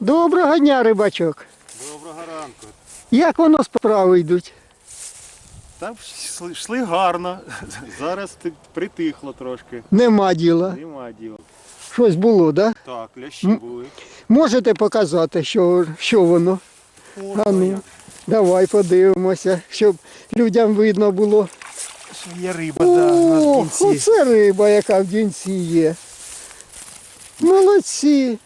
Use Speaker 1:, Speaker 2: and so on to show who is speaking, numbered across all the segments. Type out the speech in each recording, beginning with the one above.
Speaker 1: Доброго дня, рибачок.
Speaker 2: Доброго ранку.
Speaker 1: Як воно справи йдуть?
Speaker 2: Та йшли, гарно. Зараз притихло трошки.
Speaker 1: Нема діла.
Speaker 2: Нема діла.
Speaker 1: Щось було, да?
Speaker 2: Так, лящі були.
Speaker 1: Можете показати, що, що воно? А ну, давай подивимося, щоб людям видно було.
Speaker 2: Що є риба, да, на
Speaker 1: О, оце риба, яка в дінці є. Молодці.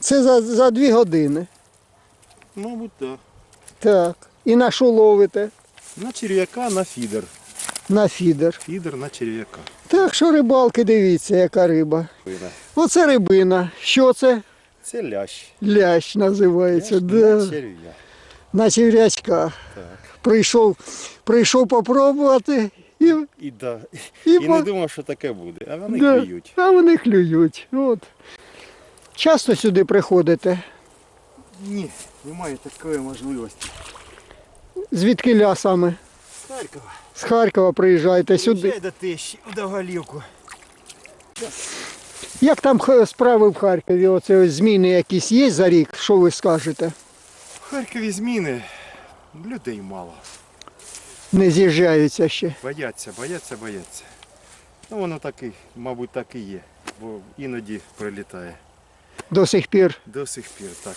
Speaker 1: Це за, за дві години.
Speaker 2: Мабуть, так.
Speaker 1: Так. І на що ловите?
Speaker 2: На черв'яка, на фідер.
Speaker 1: На фідер.
Speaker 2: Фідер на черв'яка.
Speaker 1: Так що рибалки, дивіться, яка риба. Оце рибина. Що це?
Speaker 2: Це лящ.
Speaker 1: Лящ називається.
Speaker 2: Лящ
Speaker 1: да.
Speaker 2: на черв'я.
Speaker 1: На черв'ячках.
Speaker 2: Так.
Speaker 1: Прийшов, прийшов попробувати і,
Speaker 2: І, да.
Speaker 1: і,
Speaker 2: І
Speaker 1: по-
Speaker 2: не думав, що таке буде. А вони
Speaker 1: да,
Speaker 2: клюють.
Speaker 1: а вони клюють. От. Часто сюди приходите?
Speaker 2: Ні, немає такої можливості.
Speaker 1: Звідки ля саме?
Speaker 2: З Харкова.
Speaker 1: З Харкова приїжджаєте сюди.
Speaker 2: До тещі, в Доголівку.
Speaker 1: Як там справи в Харкові? Оце ось зміни якісь є за рік? Що ви скажете?
Speaker 2: В Харкові зміни. Людей мало.
Speaker 1: Не з'їжджаються ще.
Speaker 2: Бояться, бояться, бояться. Ну воно так і, мабуть, так і є. Бо іноді прилітає.
Speaker 1: До сих пір.
Speaker 2: До сих пір так.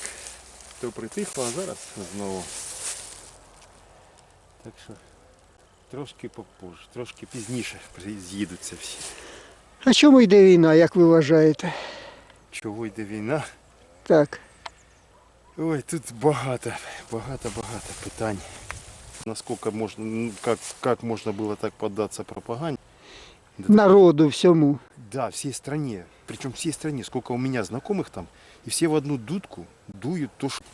Speaker 2: То притихло, а зараз знову. Так що трошки попозже, трошки пізніше з'їдуться всі.
Speaker 1: А чому йде війна, як ви вважаєте?
Speaker 2: Чого йде війна?
Speaker 1: Так.
Speaker 2: Ой, тут багато, багато, багато питань. Насколько можно, ну, как, как можно было так поддаться пропаганде?
Speaker 1: Народу всьому.
Speaker 2: Да, всей стране Причем всей стране. Сколько у меня знакомых там. И все в одну дудку дуют то, что,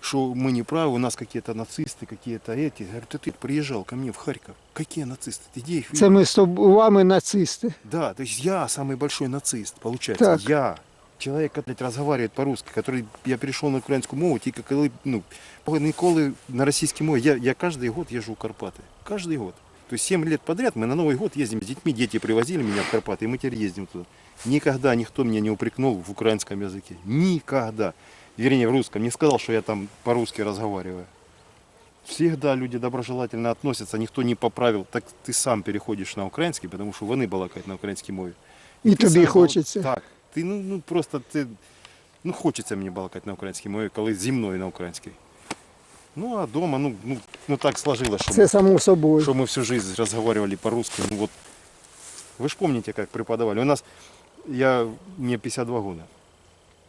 Speaker 2: что мы не правы, у нас какие-то нацисты, какие-то эти. Я говорю, ты, ты приезжал ко мне в Харьков. Какие нацисты? Ты где их
Speaker 1: Це
Speaker 2: видел?
Speaker 1: ми з тоб- вами нацисти.
Speaker 2: Да, то есть я самый большой нацист, получается.
Speaker 1: Так.
Speaker 2: Я. Человек, который разговаривает по-русски, который я перешел на українську мову, тільки коли, ну, ніколи на російській мові. Я, я каждый год езжу в Карпаты. Каждый год. То есть 7 лет подряд мы на Новый год ездим с детьми, дети привозили меня в Карпаты, и мы теперь ездим туда. Никогда никто меня не упрекнул в украинском языке. Никогда. Вернее, в русском. Не сказал, что я там по-русски разговариваю. Всегда люди доброжелательно относятся, никто не поправил. Так ты сам переходишь на український, потому що вони балакають на українській мові.
Speaker 1: І
Speaker 2: ти
Speaker 1: тобі
Speaker 2: сам
Speaker 1: хочеться.
Speaker 2: бал- Так. Ти ну, ну просто ти. Ну хочеться мені балакати на українській мові, коли зі мною на українській. Ну а дома, ну, ну, ну так сложилось, що,
Speaker 1: Це
Speaker 2: ми,
Speaker 1: само собою.
Speaker 2: что мы всю жизнь разговаривали по-русски. Ну вот, вы же помните, как преподавали. У нас, я, мне 52 года.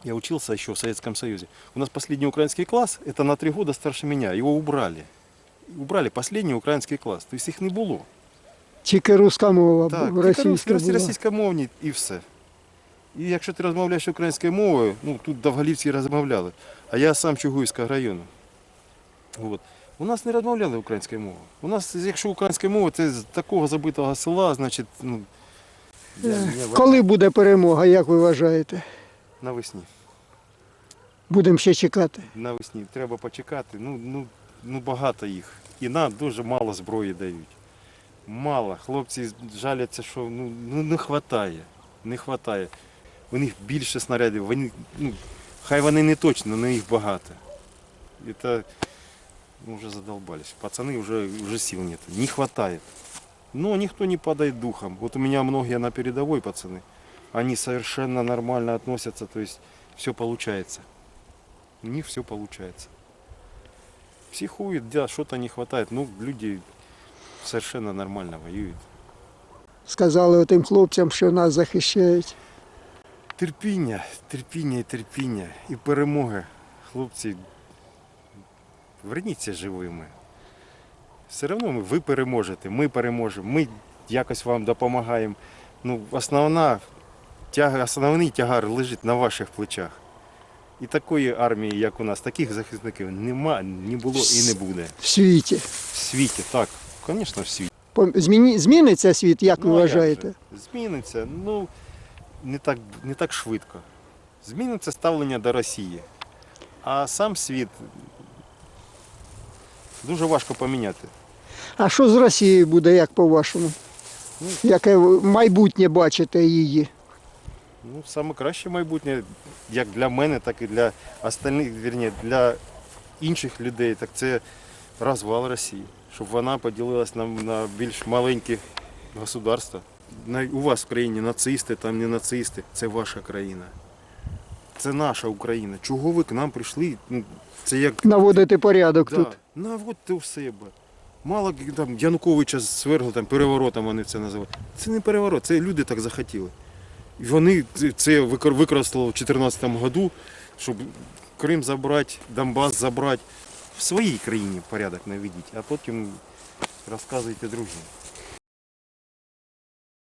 Speaker 2: Я учился еще в Советском Союзе. У нас последний украинский класс, это на три года старше меня. Его убрали. Убрали последний український клас. Тобто їх не було.
Speaker 1: Тільки руська мова,
Speaker 2: Так,
Speaker 1: бо
Speaker 2: тільки
Speaker 1: російська
Speaker 2: рос-
Speaker 1: була.
Speaker 2: російськомовні і все. І якщо ти розмовляєш українською мовою, ну тут довголівці розмовляли, а я сам Чугуївського району. От. У нас не розмовляли українською мовою. У нас, якщо українська мова, це з такого забитого села, значить, ну, я, я,
Speaker 1: Коли буде перемога, як ви вважаєте?
Speaker 2: навесні.
Speaker 1: Будемо ще чекати.
Speaker 2: Навесні. Треба почекати. Ну, ну, ну багато їх. І нам дуже мало зброї дають. Мало. Хлопці жаляться, що ну, ну не вистачає. Не вистачає. У них більше снарядів. Вони, ну, хай вони не точно, але їх багато. І це ну, вже задолбались. Пацани вже, вже сил нет. Не хватает. Но никто не падает духом. Вот у меня многие на передовой пацаны. Они совершенно нормально относятся, то есть все получается. У них все получается. Психует, да, что-то не хватает. Ну, люди совершенно нормально воюют.
Speaker 1: Сказали отим хлопцям, що нас захищають.
Speaker 2: Терпіння, терпіння і терпіння. І перемоги. Хлопці, верніться живими. Все одно ми, ви переможете, ми переможемо, ми якось вам допомагаємо. Ну, основна тяга, основний тягар лежить на ваших плечах. І такої армії, як у нас, таких захисників нема, не було і не буде.
Speaker 1: В світі.
Speaker 2: В світі, так, звісно, в світі.
Speaker 1: Зміні... Зміниться світ, як ви
Speaker 2: Ну, як
Speaker 1: вважаєте?
Speaker 2: же? Зміниться, ну не так, не так швидко. Зміниться ставлення до Росії. А сам світ дуже важко поміняти.
Speaker 1: А що з Росією буде, як по-вашому?
Speaker 2: Ну.
Speaker 1: Яке майбутнє бачите її?
Speaker 2: Ну, саме краще майбутнє, як для мене, так і для остальних, вірні, для інших людей, так це розвал Росії, щоб вона поділилась на, на більш маленькі государства. У вас в країні нацисти, там не нацисти, це ваша країна. Це наша Україна. Чого ви к нам прийшли? Це як
Speaker 1: Наводити порядок
Speaker 2: Да.
Speaker 1: тут.
Speaker 2: Наводьте у себе. Мало там Януковича свергли там переворотом, вони це називають. Це не переворот, це люди так захотіли. І вони це- використали в 2014 году, щоб Крим забрати, Донбас забрати. В своїй країні порядок наведіть, а потім розказуйте другим.